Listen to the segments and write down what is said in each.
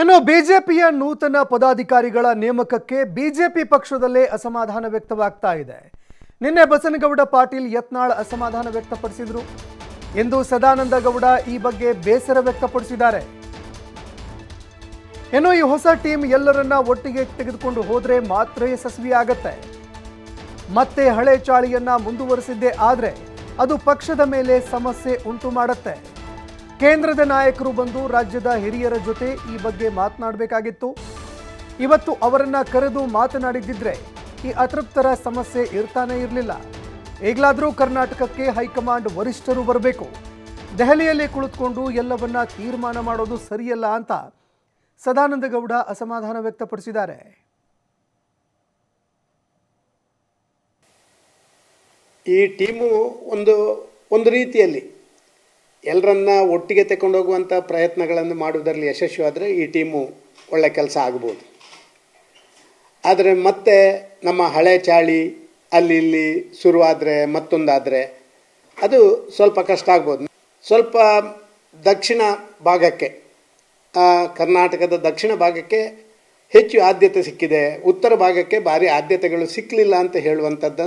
ಇನ್ನು ಬಿಜೆಪಿಯ ನೂತನ ಪದಾಧಿಕಾರಿಗಳ ನೇಮಕಕ್ಕೆ ಬಿಜೆಪಿ ಪಕ್ಷದಲ್ಲೇ ಅಸಮಾಧಾನ ವ್ಯಕ್ತವಾಗ್ತಾ ಇದೆ. ನಿನ್ನೆ ಬಸನಗೌಡ ಪಾಟೀಲ್ ಯತ್ನಾಳ್ ಅಸಮಾಧಾನ ವ್ಯಕ್ತಪಡಿಸಿದ್ರು. ಎಂದು ಸದಾನಂದ ಗೌಡ ಈ ಬಗ್ಗೆ ಬೇಸರ ವ್ಯಕ್ತಪಡಿಸಿದ್ದಾರೆ. ಇನ್ನು ಈ ಹೊಸ ಟೀಮ್ ಎಲ್ಲರನ್ನ ಒಟ್ಟಿಗೆ ತೆಗೆದುಕೊಂಡು ಹೋದ್ರೆ ಮಾತ್ರ ಯಶಸ್ವಿ ಆಗತ್ತೆ ಮತ್ತೆ ಹಳೆ ಚಾಳಿಯನ್ನ ಮುಂದುವರಿಸಿದ್ದೇ ಆದ್ರೆ ಅದು ಪಕ್ಷದ ಮೇಲೆ ಸಮಸ್ಯೆ ಉಂಟು ಮಾಡುತ್ತೆ. ಕೇಂದ್ರದ ನಾಯಕರು ಬಂದು ರಾಜ್ಯದ ಹಿರಿಯರ ಜೊತೆ ಈ ಬಗ್ಗೆ ಮಾತನಾಡಬೇಕಾಗಿತ್ತು. ಇವತ್ತು ಅವರನ್ನ ಕರೆದು ಮಾತನಾಡಿದ್ದಿದ್ರೆ ಈ ಅತೃಪ್ತರ ಸಮಸ್ಯೆ ಇರ್ತಾನೆ ಇರಲಿಲ್ಲ. ಈಗಲಾದರೂ ಕರ್ನಾಟಕಕ್ಕೆ ಹೈಕಮಾಂಡ್ ವರಿಷ್ಠರು ಬರಬೇಕು. ದೆಹಲಿಯಲ್ಲಿ ಕುಳಿತುಕೊಂಡು ಎಲ್ಲವನ್ನ ತೀರ್ಮಾನ ಮಾಡೋದು ಸರಿಯಲ್ಲ ಅಂತ ಸದಾನಂದ ಗೌಡ ಅಸಮಾಧಾನ ವ್ಯಕ್ತಪಡಿಸಿದ್ದಾರೆ. ಈ ಟೀಮು ಒಂದು ಒಂದು ರೀತಿಯಲ್ಲಿ ಎಲ್ಲರನ್ನ ಒಟ್ಟಿಗೆ ತಗೊಂಡೋಗುವಂಥ ಪ್ರಯತ್ನಗಳನ್ನು ಮಾಡುವುದರಲ್ಲಿ ಯಶಸ್ವಿ ಆದರೆ ಈ ಟೀಮು ಒಳ್ಳೆ ಕೆಲಸ ಆಗ್ಬೋದು. ಆದರೆ ಮತ್ತೆ ನಮ್ಮ ಹಳೆ ಚಾಳಿ ಅಲ್ಲಿ ಇಲ್ಲಿ ಶುರುವಾದರೆ ಮತ್ತೊಂದಾದರೆ ಅದು ಸ್ವಲ್ಪ ಕಷ್ಟ ಆಗ್ಬೋದು. ಸ್ವಲ್ಪ ದಕ್ಷಿಣ ಭಾಗಕ್ಕೆ ಕರ್ನಾಟಕದ ದಕ್ಷಿಣ ಭಾಗಕ್ಕೆ ಹೆಚ್ಚು ಆದ್ಯತೆ ಸಿಕ್ಕಿದೆ. ಉತ್ತರ ಭಾಗಕ್ಕೆ ಭಾರಿ ಆದ್ಯತೆಗಳು ಸಿಕ್ಕಲಿಲ್ಲ ಅಂತ ಹೇಳುವಂಥದ್ದು,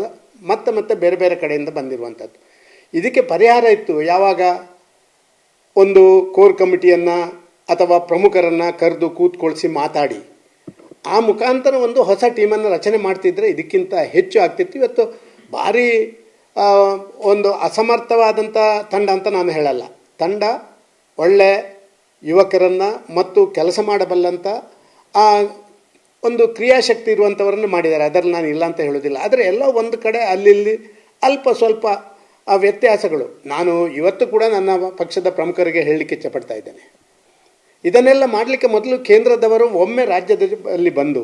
ಮತ್ತೆ ಮತ್ತೆ ಬೇರೆ ಬೇರೆ ಕಡೆಯಿಂದ ಬಂದಿರುವಂಥದ್ದು. ಇದಕ್ಕೆ ಪರಿಹಾರ ಇತ್ತು. ಯಾವಾಗ ಒಂದು ಕೋರ್ ಕಮಿಟಿಯನ್ನು ಅಥವಾ ಪ್ರಮುಖರನ್ನು ಕರೆದು ಕೂತ್ಕೊಳಿಸಿ ಮಾತಾಡಿ. ಆ ಮುಖಾಂತರ ಒಂದು ಹೊಸ ಟೀಮನ್ನು ರಚನೆ ಮಾಡ್ತಿದ್ರೆ ಇದಕ್ಕಿಂತ ಹೆಚ್ಚು ಆಗ್ತಿತ್ತು. ಇವತ್ತು ಭಾರಿ ಒಂದು ಅಸಮರ್ಥವಾದಂಥ ತಂಡ ಅಂತ ನಾನು ಹೇಳಲ್ಲ. ತಂಡ ಒಳ್ಳೆ ಯುವಕರನ್ನು ಮತ್ತು ಕೆಲಸ ಮಾಡಬಲ್ಲಂಥ ಆ, ಒಂದು ಕ್ರಿಯಾಶಕ್ತಿ ಇರುವಂಥವರನ್ನು ಮಾಡಿದ್ದಾರೆ. ಅದರಲ್ಲಿ ನಾನು ಇಲ್ಲ ಅಂತ ಹೇಳೋದಿಲ್ಲ ಆದರೆ ಎಲ್ಲ ಒಂದು ಕಡೆ ಅಲ್ಲಿ ಅಲ್ಪ ಸ್ವಲ್ಪ ಆ ವ್ಯತ್ಯಾಸಗಳು. ನಾನು ಇವತ್ತು ಕೂಡ ನನ್ನ ಪಕ್ಷದ ಪ್ರಮುಖರಿಗೆ ಹೇಳಲಿಕ್ಕೆ ಇಚ್ಛಪಡ್ತಾ ಇದ್ದೇನೆ. ಇದನ್ನೆಲ್ಲ ಮಾಡಲಿಕ್ಕೆ ಮೊದಲು ಕೇಂದ್ರದವರು ಒಮ್ಮೆ ರಾಜ್ಯದಲ್ಲಿ ಬಂದು,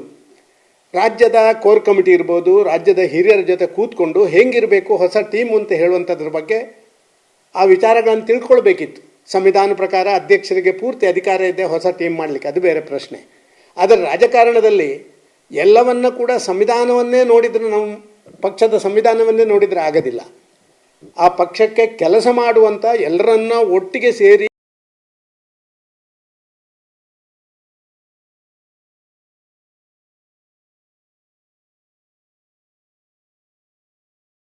ರಾಜ್ಯದ ಕೋರ್ ಕಮಿಟಿ ಇರ್ಬೋದು, ರಾಜ್ಯದ ಹಿರಿಯರ ಜೊತೆ ಕೂತ್ಕೊಂಡು ಹೆಂಗಿರಬೇಕು, ಹೊಸ ಟೀಮ್ ಅಂತ ಹೇಳುವಂಥದ್ರ ಬಗ್ಗೆ ಆ ವಿಚಾರಗಳನ್ನು ತಿಳ್ಕೊಳ್ಬೇಕಿತ್ತು. ಸಂವಿಧಾನ ಪ್ರಕಾರ ಅಧ್ಯಕ್ಷರಿಗೆ ಪೂರ್ತಿ ಅಧಿಕಾರ ಇದೆ, ಹೊಸ ಟೀಮ್ ಮಾಡಲಿಕ್ಕೆ. ಅದು ಬೇರೆ ಪ್ರಶ್ನೆ. ಆದರೆ ರಾಜಕಾರಣದಲ್ಲಿ ಎಲ್ಲವನ್ನ ಕೂಡ ಸಂವಿಧಾನವನ್ನೇ ನೋಡಿದರೆ ನಾವು ಪಕ್ಷದ ಸಂವಿಧಾನವನ್ನೇ ನೋಡಿದರೆ ಆಗೋದಿಲ್ಲ. ಆ ಪಕ್ಷಕ್ಕೆ ಕೆಲಸ ಮಾಡುವಂಥ ಎಲ್ಲರನ್ನ ಒಟ್ಟಿಗೆ ಸೇರಿ